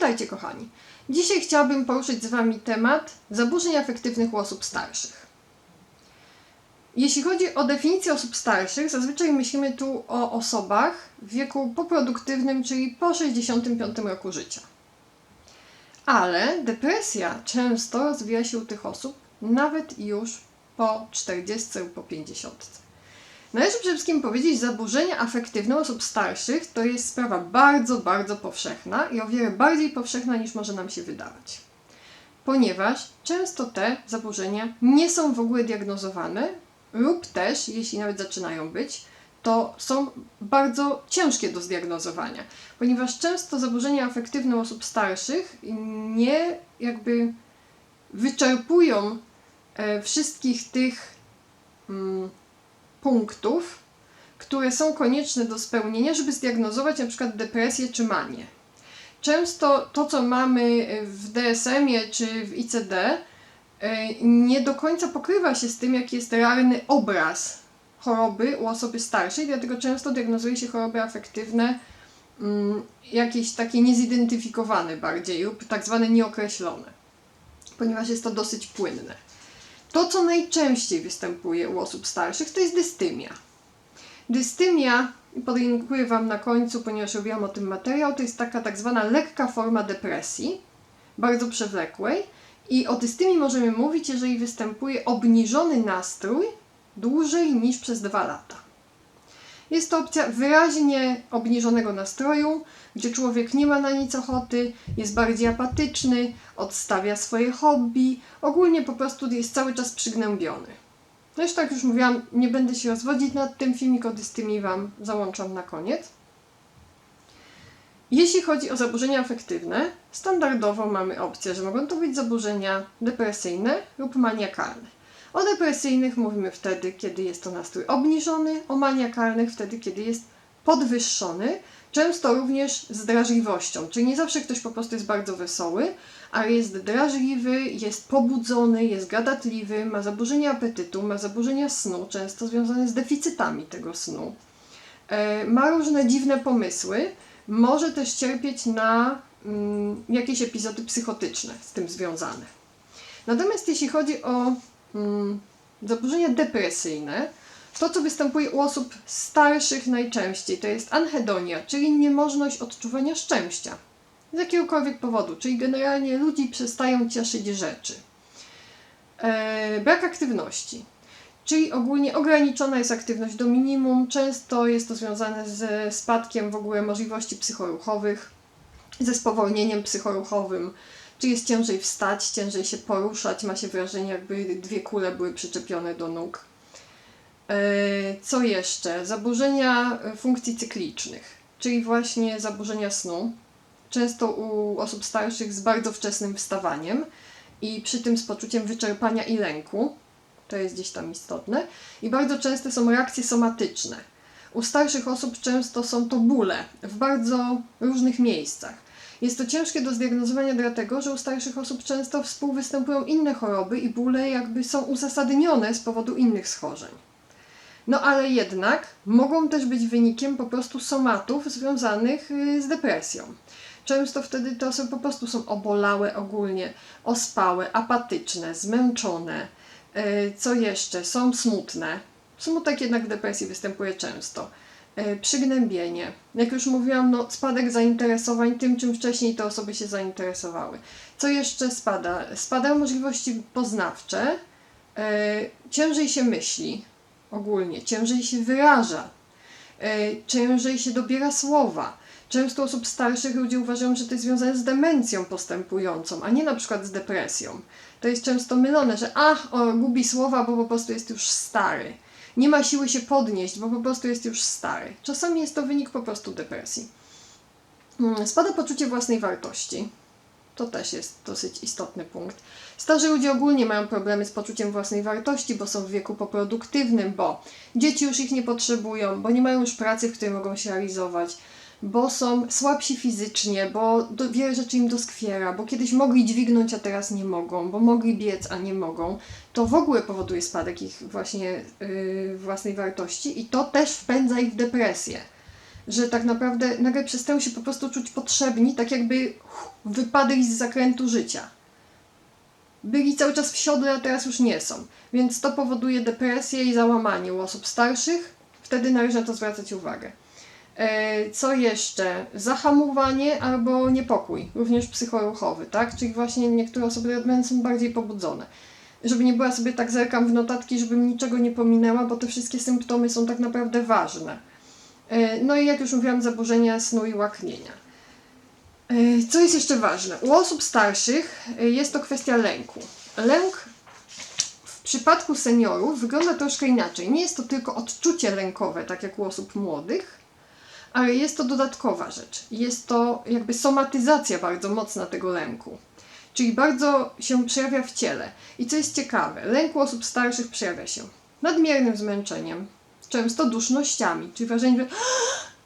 Witajcie kochani. Dzisiaj chciałabym poruszyć z Wami temat zaburzeń afektywnych u osób starszych. Jeśli chodzi o definicję osób starszych, zazwyczaj myślimy tu o osobach w wieku poproduktywnym, czyli po 65 roku życia. Ale depresja często rozwija się u tych osób nawet już po 40 lub po 50. Należy przede wszystkim powiedzieć, zaburzenia afektywne osób starszych to jest sprawa bardzo, bardzo powszechna i o wiele bardziej powszechna niż może nam się wydawać. Ponieważ często te zaburzenia nie są w ogóle diagnozowane, lub też, jeśli nawet zaczynają być, to są bardzo ciężkie do zdiagnozowania, ponieważ często zaburzenia afektywne osób starszych nie jakby wyczerpują e, wszystkich tych mm, punktów, które są konieczne do spełnienia, żeby zdiagnozować przykład depresję czy manię. Często to, co mamy w DSM-ie czy w ICD, e, nie do końca pokrywa się z tym, jaki jest realny obraz choroby u osoby starszej, dlatego często diagnozuje się choroby afektywne mm, jakieś takie niezidentyfikowane bardziej lub tak zwane nieokreślone, ponieważ jest to dosyć płynne. To, co najczęściej występuje u osób starszych, to jest dystymia. Dystymia, podlinkuję Wam na końcu, ponieważ robiłam o tym materiał, to jest taka tak zwana lekka forma depresji, bardzo przewlekłej. I o dystymii możemy mówić, jeżeli występuje obniżony nastrój dłużej niż przez dwa lata. Jest to opcja wyraźnie obniżonego nastroju, gdzie człowiek nie ma na nic ochoty, jest bardziej apatyczny, odstawia swoje hobby, ogólnie po prostu jest cały czas przygnębiony. Zresztą, jak już mówiłam, nie będę się rozwodzić nad tym, filmik o dystymii Wam załączam na koniec. Jeśli chodzi o zaburzenia afektywne, standardowo mamy opcję, że mogą to być zaburzenia depresyjne lub maniakalne. O depresyjnych mówimy wtedy, kiedy jest to nastrój obniżony, o maniakalnych wtedy, kiedy jest podwyższony, często również z drażliwością, czyli nie zawsze ktoś po prostu jest bardzo wesoły, ale jest drażliwy, jest pobudzony, jest gadatliwy, ma zaburzenia apetytu, ma zaburzenia snu, często związane z deficytami tego snu. E, ma różne dziwne pomysły, może też cierpieć na mm, jakieś epizody psychotyczne z tym związane. Natomiast jeśli chodzi o zaburzenia depresyjne, to co występuje u osób starszych najczęściej, to jest anhedonia, czyli niemożność odczuwania szczęścia. Z jakiegokolwiek powodu, czyli generalnie ludzi przestają cieszyć rzeczy. E, brak aktywności, czyli ogólnie ograniczona jest aktywność do minimum, często jest to związane ze spadkiem w ogóle możliwości psychoruchowych, ze spowolnieniem psychoruchowym, czy jest ciężej wstać, ciężej się poruszać, ma się wrażenie, jakby dwie kule były przyczepione do nóg. E, co jeszcze? Zaburzenia funkcji cyklicznych, czyli właśnie zaburzenia snu. Często u osób starszych z bardzo wczesnym wstawaniem i przy tym z poczuciem wyczerpania i lęku. To jest gdzieś tam istotne. I bardzo częste są reakcje somatyczne. U starszych osób często są to bóle w bardzo różnych miejscach jest to ciężkie do zdiagnozowania dlatego, że u starszych osób często współwystępują inne choroby i bóle jakby są uzasadnione z powodu innych schorzeń. No ale jednak mogą też być wynikiem po prostu somatów związanych y, z depresją. Często wtedy te osoby po prostu są obolałe ogólnie, ospałe, apatyczne, zmęczone. Y, co jeszcze? Są smutne. Smutek jednak w depresji występuje często. E, przygnębienie. Jak już mówiłam, no, spadek zainteresowań tym, czym wcześniej te osoby się zainteresowały. Co jeszcze spada? Spadają możliwości poznawcze, e, ciężej się myśli ogólnie, ciężej się wyraża, e, ciężej się dobiera słowa. Często osób starszych ludzie uważają, że to jest związane z demencją postępującą, a nie na przykład z depresją. To jest często mylone, że ach, o, gubi słowa, bo po prostu jest już stary nie ma siły się podnieść, bo po prostu jest już stary. Czasami jest to wynik po prostu depresji. Mm, spada poczucie własnej wartości. To też jest dosyć istotny punkt. Starzy ludzie ogólnie mają problemy z poczuciem własnej wartości, bo są w wieku poproduktywnym, bo dzieci już ich nie potrzebują, bo nie mają już pracy, w której mogą się realizować, bo są słabsi fizycznie, bo do, wiele rzeczy im doskwiera, bo kiedyś mogli dźwignąć, a teraz nie mogą, bo mogli biec, a nie mogą, to w ogóle powoduje spadek ich właśnie yy, własnej wartości i to też wpędza ich w depresję. że tak naprawdę nagle przestają się po prostu czuć potrzebni, tak jakby wypadli z zakrętu życia. Byli cały czas w siodle, a teraz już nie są. Więc to powoduje depresję i załamanie u osób starszych. Wtedy należy na to zwracać uwagę. E, Co jeszcze? Zahamowanie albo niepokój, również psychoruchowy, tak? Czyli właśnie niektóre osoby są bardziej pobudzone. Żeby nie była sobie tak zerkam w notatki, żebym niczego nie pominęła, bo te wszystkie symptomy są tak naprawdę ważne. E, No i jak już mówiłam, zaburzenia snu i łaknienia. E, Co jest jeszcze ważne? U osób starszych jest to kwestia lęku. Lęk w przypadku seniorów wygląda troszkę inaczej. Nie jest to tylko odczucie lękowe, tak jak u osób młodych, ale jest to dodatkowa rzecz. Jest to jakby somatyzacja bardzo mocna tego lęku. Czyli bardzo się przejawia w ciele. I co jest ciekawe, lęk u osób starszych przejawia się nadmiernym zmęczeniem, często dusznościami, czyli wrażenie, że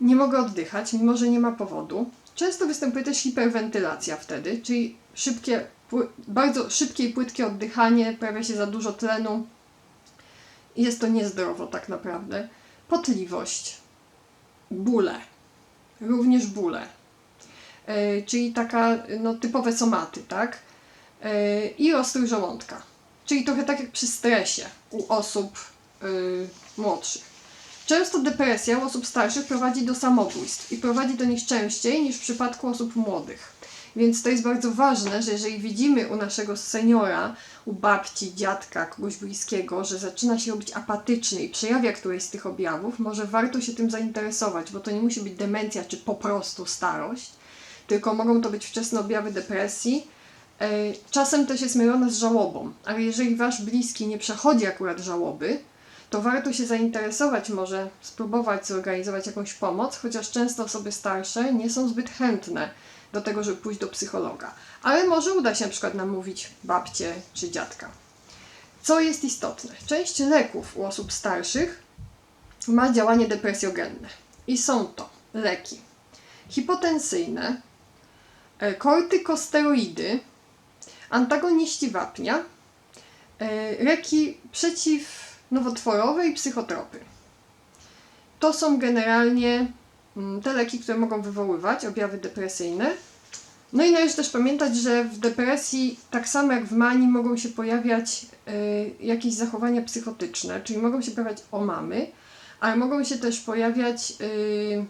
nie mogę oddychać, mimo że nie ma powodu. Często występuje też hiperwentylacja wtedy, czyli szybkie, bardzo szybkie i płytkie oddychanie, pojawia się za dużo tlenu. Jest to niezdrowo tak naprawdę. Potliwość, bóle, również bóle, E, czyli taka no, typowe somaty, tak? E, I rozstrój żołądka, czyli trochę tak jak przy stresie u osób y, młodszych. Często depresja u osób starszych prowadzi do samobójstw i prowadzi do nich częściej niż w przypadku osób młodych. Więc to jest bardzo ważne, że jeżeli widzimy u naszego seniora, u babci, dziadka, kogoś bliskiego, że zaczyna się robić apatyczny i przejawia któreś z tych objawów, może warto się tym zainteresować, bo to nie musi być demencja czy po prostu starość, tylko mogą to być wczesne objawy depresji. E, Czasem też jest mylone z żałobą, ale jeżeli wasz bliski nie przechodzi akurat żałoby, to warto się zainteresować, może spróbować zorganizować jakąś pomoc, chociaż często osoby starsze nie są zbyt chętne do tego, żeby pójść do psychologa. Ale może uda się na przykład namówić babcię czy dziadka. Co jest istotne? Część leków u osób starszych ma działanie depresjogenne. I są to leki hipotensyjne, e, kortykosteroidy, antagoniści wapnia, e, leki przeciwnowotworowe i psychotropy. To są generalnie mm, te leki, które mogą wywoływać objawy depresyjne. No i należy też pamiętać, że w depresji, tak samo jak w manii, mogą się pojawiać y, jakieś zachowania psychotyczne, czyli mogą się pojawiać omamy, ale mogą się też pojawiać y,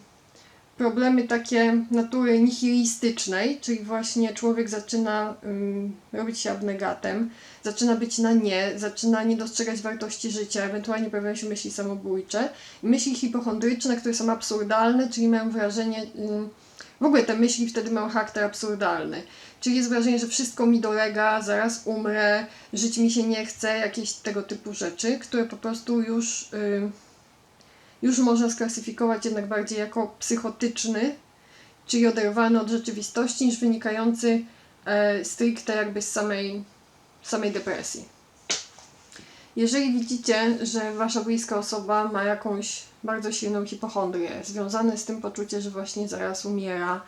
problemy takie natury nihilistycznej, czyli właśnie człowiek zaczyna ym, robić się abnegatem, zaczyna być na nie, zaczyna nie dostrzegać wartości życia, ewentualnie pojawiają się myśli samobójcze, myśli hipochondryczne, które są absurdalne, czyli mają wrażenie, ym, w ogóle te myśli wtedy mają charakter absurdalny. Czyli jest wrażenie, że wszystko mi dolega, zaraz umrę, żyć mi się nie chce, jakieś tego typu rzeczy, które po prostu już, ym, już można sklasyfikować jednak bardziej jako psychotyczny, czyli oderwany od rzeczywistości, niż wynikający e, stricte jakby z samej, samej depresji. Jeżeli widzicie, że wasza bliska osoba ma jakąś bardzo silną hipochondrię, związane z tym poczucie, że właśnie zaraz umiera,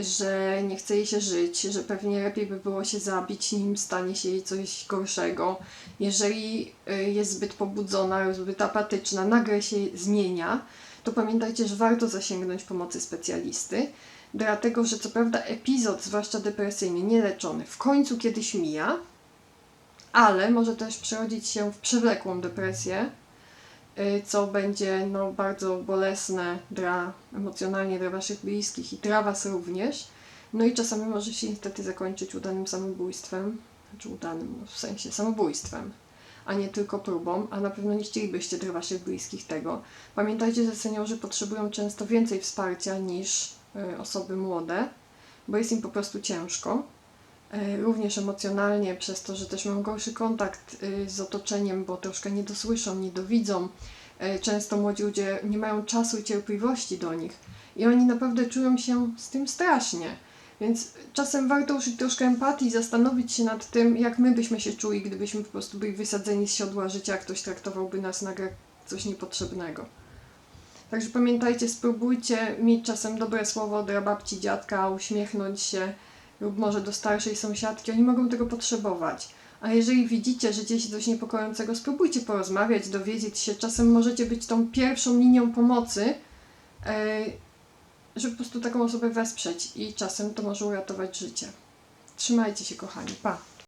że nie chce jej się żyć, że pewnie lepiej by było się zabić, nim stanie się jej coś gorszego. Jeżeli e, jest zbyt pobudzona zbyt apatyczna, nagle się zmienia, to pamiętajcie, że warto zasięgnąć pomocy specjalisty, dlatego że co prawda epizod, zwłaszcza depresyjny, nieleczony, w końcu kiedyś mija, ale może też przerodzić się w przewlekłą depresję, y, co będzie no, bardzo bolesne dla, emocjonalnie dla Waszych bliskich i dla Was również. No i czasami może się niestety zakończyć udanym samobójstwem, znaczy udanym no, w sensie samobójstwem, a nie tylko próbą, a na pewno nie chcielibyście dla Waszych bliskich tego. Pamiętajcie, że seniorzy potrzebują często więcej wsparcia niż y, osoby młode, bo jest im po prostu ciężko. E, również emocjonalnie, przez to, że też mają gorszy kontakt y, z otoczeniem, bo troszkę nie dosłyszą, nie dowidzą. E, Często młodzi ludzie nie mają czasu i cierpliwości do nich i oni naprawdę czują się z tym strasznie. Więc czasem warto użyć troszkę empatii zastanowić się nad tym, jak my byśmy się czuli, gdybyśmy po prostu byli wysadzeni z siodła życia, ktoś traktowałby nas nagle coś niepotrzebnego. Także pamiętajcie, spróbujcie mieć czasem dobre słowo dla babci, dziadka, uśmiechnąć się, lub może do starszej sąsiadki, oni mogą tego potrzebować. A jeżeli widzicie, że dzieje się coś niepokojącego, spróbujcie porozmawiać, dowiedzieć się. Czasem możecie być tą pierwszą linią pomocy e, żeby po prostu taką osobę wesprzeć i czasem to może uratować życie. Trzymajcie się, kochani. Pa!